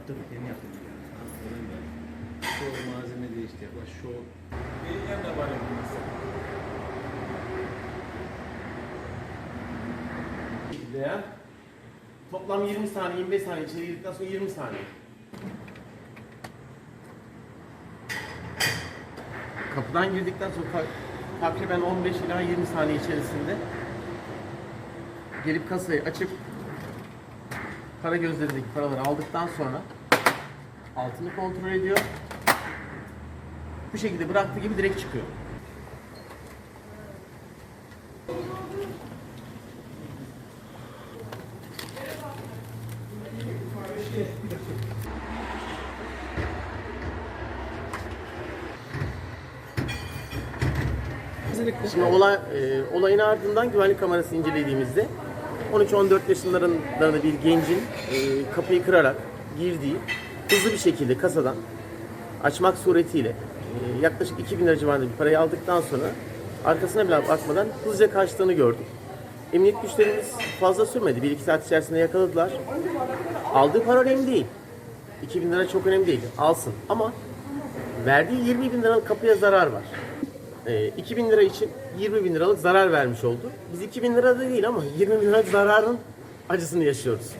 Yaptırdık, yeni yaptırdık. Şu malzeme değişti. Bak şu Benim yanımda var ya veya toplam 20 saniye 25 saniye içeri girdikten sonra 20 saniye. Kapıdan girdikten sonra tak- takriben 15 ila 20 saniye içerisinde gelip kasayı açıp para gözlerindeki paraları aldıktan sonra altını kontrol ediyor. Bu şekilde bıraktığı gibi direkt çıkıyor. Şimdi olay, e, olayın ardından güvenlik kamerası incelediğimizde 13-14 yaşlarında bir gencin e, kapıyı kırarak girdiği hızlı bir şekilde kasadan açmak suretiyle e, yaklaşık 2000 lira civarında bir parayı aldıktan sonra arkasına bile bakmadan hızlıca kaçtığını gördük. Emniyet güçlerimiz fazla sürmedi. 1-2 saat içerisinde yakaladılar. Aldığı para önemli değil. 2000 lira çok önemli değil. Alsın. Ama verdiği 20 bin liralık kapıya zarar var. Ee, 2000 lira için 20 bin liralık zarar vermiş oldu. Biz 2000 lira da değil ama 20 bin liralık zararın acısını yaşıyoruz.